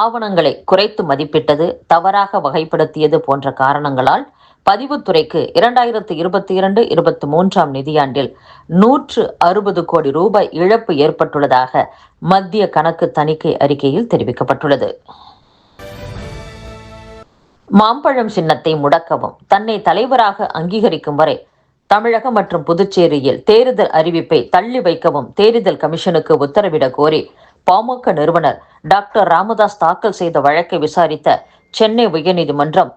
ஆவணங்களை குறைத்து மதிப்பிட்டது தவறாக வகைப்படுத்தியது போன்ற காரணங்களால் பதிவுத்துறைக்கு இரண்டாயிரத்து இருபத்தி இரண்டு இருபத்தி மூன்றாம் நிதியாண்டில் நூற்று அறுபது கோடி ரூபாய் இழப்பு ஏற்பட்டுள்ளதாக மத்திய கணக்கு தணிக்கை அறிக்கையில் தெரிவிக்கப்பட்டுள்ளது. மாம்பழம் சின்னத்தை முடக்கவும் தன்னை தலைவராக அங்கீகரிக்கும் வரை தமிழகம் மற்றும் புதுச்சேரியில் தேர்தல் அறிவிப்பை தள்ளி வைக்கவும் தேர்தல் கமிஷனுக்கு உத்தரவிட கோரி பாமக நிறுவனர் டாக்டர் ராமதாஸ் தாக்கல் செய்த வழக்கை விசாரித்த சென்னை உயர்நீதிமன்றம்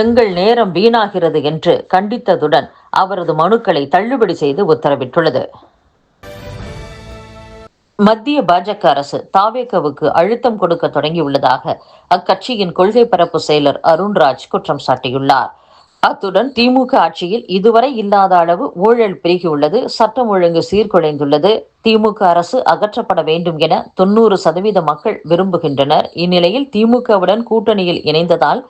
எங்கள் நேரம் வீணாகிறது என்று கண்டித்ததுடன் அவரது மனுக்களை தள்ளுபடி செய்து உத்தரவிட்டுள்ளது. மத்திய பாஜக அரசு தாவேகவுக்கு அழுத்தம் கொடுக்க தொடங்கியுள்ளதாக அக்கட்சியின் கொள்கை பரப்பு செயலர் அருண்ராஜ் குற்றம் சாட்டியுள்ளார். அத்துடன் திமுக ஆட்சியில் இதுவரை இல்லாத அளவு ஊழல் பெருகியுள்ளது. சட்டம் ஒழுங்கு சீர்குலைந்துள்ளது. திமுக அரசு அகற்றப்பட வேண்டும் என தொண்ணூறு சதவீத மக்கள் விரும்புகின்றனர். இந்நிலையில் திமுகவுடன் கூட்டணியில் இணைந்ததால்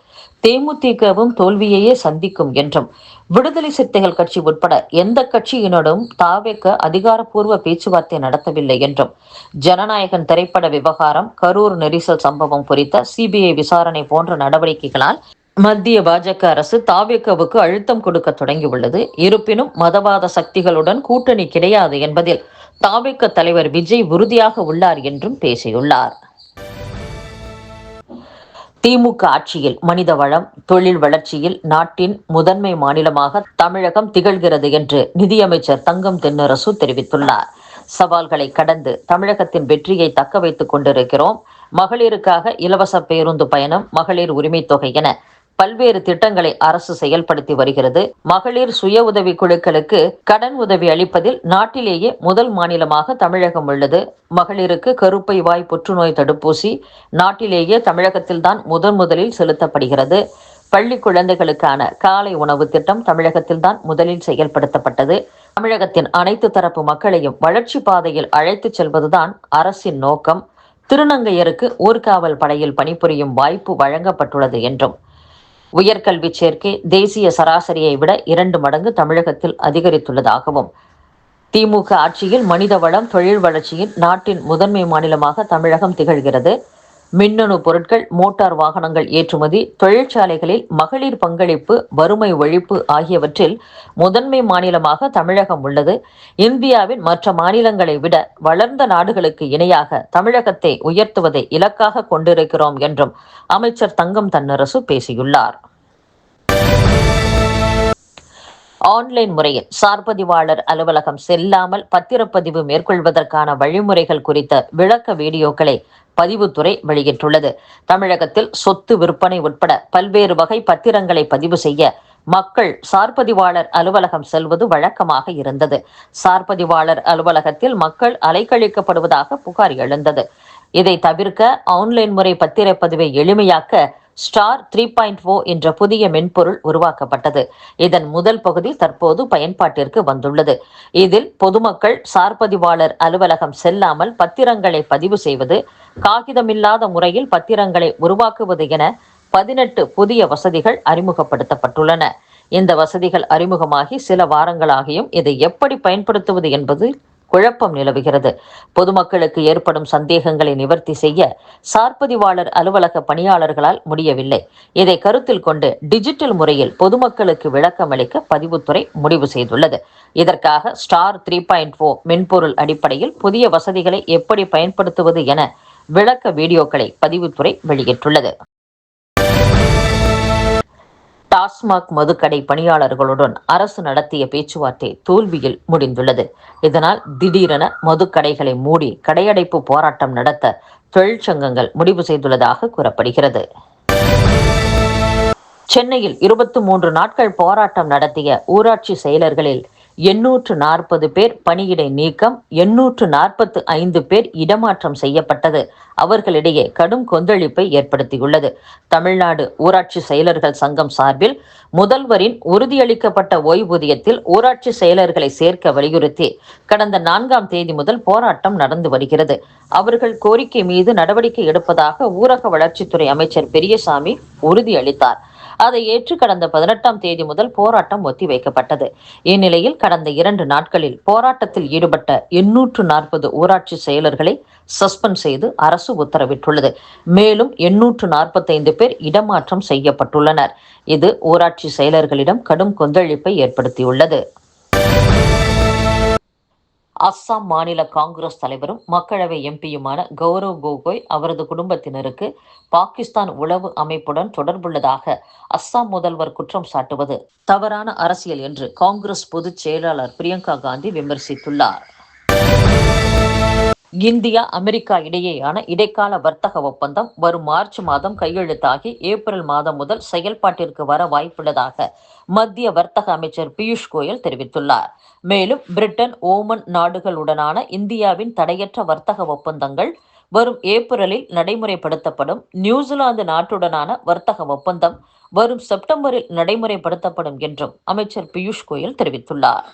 தேமுதிகவும் தோல்வியையே சந்திக்கும் என்றும் விடுதலை சிறுத்தைகள் கட்சி உட்பட எந்த கட்சியினரும் தாவேக்க அதிகாரப்பூர்வ பேச்சுவார்த்தை நடத்தவில்லை என்றும் ஜனநாயகன் திரைப்பட விவகாரம் கரூர் நெரிசல் சம்பவம் குறித்த சிபிஐ விசாரணை போன்ற நடவடிக்கைகளால் மத்திய பாஜக அரசு தாவேக்கவுக்கு அழுத்தம் கொடுக்க தொடங்கியுள்ளது. இருப்பினும் மதவாத சக்திகளுடன் கூட்டணி கிடையாது என்பதில் தாவேக்க தலைவர் விஜய் உறுதியாக உள்ளார் என்றும் பேசியுள்ளார். திமுக ஆட்சியில் மனித வளம் தொழில் வளர்ச்சியில் நாட்டின் முதன்மை மாநிலமாக தமிழகம் திகழ்கிறது என்று நிதியமைச்சர் தங்கம் தென்னரசு தெரிவித்துள்ளார். சவால்களை கடந்து தமிழகத்தின் வெற்றியை தக்க வைத்துக் கொண்டிருக்கிறோம். மகளிருக்காக இலவச பேருந்து பயணம் மகளிர் உரிமை தொகை என பல்வேறு திட்டங்களை அரசு செயல்படுத்தி வருகிறது. மகளிர் சுய உதவி குழுக்களுக்கு கடன் உதவி அளிப்பதில் நாட்டிலேயே முதல் மாநிலமாக தமிழகம் உள்ளது. மகளிருக்கு கருப்பை வாய் புற்றுநோய் தடுப்பூசி நாட்டிலேயே தமிழகத்தில்தான் முதன் முதலில் செலுத்தப்படுகிறது. பள்ளி குழந்தைகளுக்கான காலை உணவு திட்டம் தமிழகத்தில்தான் முதலில் செயல்படுத்தப்பட்டது. தமிழகத்தின் அனைத்து தரப்பு மக்களையும் வளர்ச்சி பாதையில் அழைத்துச் செல்வதுதான் அரசின் நோக்கம். திருநங்கையருக்கு ஊர்காவல் படையில் பணிபுரியும் வாய்ப்பு வழங்கப்பட்டுள்ளது என்றும் உயர்கல்வி சேர்க்கை தேசிய சராசரியை விட இரண்டு மடங்கு தமிழகத்தில் அதிகரித்துள்ளதாகவும். திமுக ஆட்சியில் மனித வளம் தொழில் வளர்ச்சியில் நாட்டின் முதன்மை மாநிலமாக தமிழகம் திகழ்கிறது. மின்னணு பொருட்கள் மோட்டார் வாகனங்கள் ஏற்றுமதி தொழிற்சாலைகளில் மகளிர் பங்களிப்பு வறுமை ஒழிப்பு ஆகியவற்றில் முதன்மை மாநிலமாக தமிழகம் உள்ளது. இந்தியாவின் மற்ற மாநிலங்களை விட வளர்ந்த நாடுகளுக்கு இணையாக தமிழகத்தை உயர்த்துவதை இலக்காக கொண்டிருக்கிறோம் என்றும் அமைச்சர் தங்கம் தன்னரசு பேசியுள்ளார். ஆன்லைன் முறையில் சார்பதிவாளர் அலுவலகம் செல்லாமல் பத்திரப்பதிவு மேற்கொள்வதற்கான வழிமுறைகள் குறித்த விளக்க வீடியோக்களை பதிவுத்துறை வெளியிட்டுள்ளது. தமிழகத்தில் சொத்து விற்பனை உட்பட பல்வேறு வகை பத்திரங்களை பதிவு செய்ய மக்கள் சார்பதிவாளர் அலுவலகம் செல்வது வழக்கமாக இருந்தது. சார்பதிவாளர் அலுவலகத்தில் மக்கள் அலைக்கழிக்கப்படுவதாக புகார் எழுந்தது. இதை தவிர்க்க ஆன்லைன் முறை பத்திரப்பதிவை எளிமையாக்க ஸ்டார் த்ரீ பாயிண்ட் ஓ என்ற புதிய மென்பொருள் உருவாக்கப்பட்டது. இதன் முதல் பகுதி தற்போது பயன்பாட்டிற்கு வந்துள்ளது. இதில் பொதுமக்கள் சார்பதிவாளர் அலுவலகம் செல்லாமல் பத்திரங்களை பதிவு செய்வது காகிதமில்லாத முறையில் பத்திரங்களை உருவாக்குவது என பதினெட்டு புதிய வசதிகள் அறிமுகப்படுத்தப்பட்டுள்ளன. இந்த வசதிகள் அறிமுகமாகி சில வாரங்களாகியும் இதை எப்படி பயன்படுத்துவது என்பது குழப்பம் நிலவுகிறது. பொதுமக்களுக்கு ஏற்படும் சந்தேகங்களை நிவர்த்தி செய்ய சார்பதிவாளர் அலுவலக பணியாளர்களால் முடியவில்லை. இதை கருத்தில் கொண்டு டிஜிட்டல் முறையில் பொதுமக்களுக்கு விளக்கம் அளிக்க பதிவுத்துறை முடிவு செய்துள்ளது. இதற்காக ஸ்டார் த்ரீ பாயிண்ட் ஓ மென்பொருள் அடிப்படையில் புதிய வசதிகளை எப்படி பயன்படுத்துவது என விளக்க வீடியோக்களை பதிவுத்துறை வெளியிட்டுள்ளது. டாஸ்மாக் மதுக்கடை பணியாளர்களுடன் அரசு நடத்திய பேச்சுவார்த்தை தோல்வியில் முடிந்துள்ளது. இதனால் திடீரென மதுக்கடைகளை மூடி கடையடைப்பு போராட்டம் நடத்த தொழிற்சங்கங்கள் முடிவு செய்துள்ளதாக கூறப்படுகிறது. சென்னையில் இருபத்தி மூன்று நாட்கள் போராட்டம் நடத்திய ஊராட்சி செயலர்களில் எண்ணூற்று நாற்பது பேர் பணியிடை நீக்கம் எண்ணூற்று நாற்பத்து ஐந்து பேர் இடமாற்றம் செய்யப்பட்டது. அவர்களிடையே கடும் கொந்தளிப்பை ஏற்படுத்தியுள்ளது. தமிழ்நாடு ஊராட்சி செயலர்கள் சங்கம் சார்பில் முதல்வரின் உறுதியளிக்கப்பட்ட ஓய்வூதியத்தில் ஊராட்சி செயலர்களை சேர்க்க வலியுறுத்தி கடந்த நான்காம் தேதி முதல் போராட்டம் நடந்து வருகிறது. அவர்கள் கோரிக்கை மீது நடவடிக்கை எடுப்பதாக ஊரக வளர்ச்சித்துறை அமைச்சர் பெரியசாமி உறுதியளித்தார். அதை ஏற்று கடந்த பதினெட்டாம் தேதி முதல் போராட்டம் ஒத்திவைக்கப்பட்டது. இந்நிலையில் கடந்த இரண்டு நாட்களில் போராட்டத்தில் ஈடுபட்ட எண்ணூற்று நாற்பது ஊராட்சி செயலர்களை சஸ்பெண்ட் செய்து அரசு உத்தரவிட்டுள்ளது. மேலும் எண்ணூற்று நாற்பத்தைந்து பேர் இடமாற்றம் செய்யப்பட்டுள்ளனர். இது ஊராட்சி செயலர்களிடம் கடும் கொந்தளிப்பை ஏற்படுத்தியுள்ளது. அஸ்ஸாம் மாநில காங்கிரஸ் தலைவரும் மக்களவை எம்பியுமான கௌரவ் கோகோய் அவரது குடும்பத்தினருக்கு பாகிஸ்தான் உளவு அமைப்புடன் தொடர்புள்ளதாக அஸ்ஸாம் முதல்வர் குற்றம் சாட்டுவது தவறான அரசியல் என்று காங்கிரஸ் பொதுச் செயலாளர் பிரியங்கா காந்தி விமர்சித்துள்ளார். இந்தியா அமெரிக்கா இடையேயான இடைக்கால வர்த்தக ஒப்பந்தம் வரும் மார்ச் மாதம் கையெழுத்தாகி ஏப்ரல் மாதம் முதல் செயல்பாட்டிற்கு வர வாய்ப்புள்ளதாக மத்திய வர்த்தக அமைச்சர் பியூஷ் கோயல் தெரிவித்துள்ளார். மேலும் பிரிட்டன் ஓமன் நாடுகளுடனான இந்தியாவின் தடையற்ற வர்த்தக ஒப்பந்தங்கள் வரும் ஏப்ரலில் நடைமுறைப்படுத்தப்படும். நியூசிலாந்து நாட்டுடனான வர்த்தக ஒப்பந்தம் வரும் செப்டம்பரில் நடைமுறைப்படுத்தப்படும் என்றும் அமைச்சர் பியூஷ் கோயல் தெரிவித்துள்ளார்.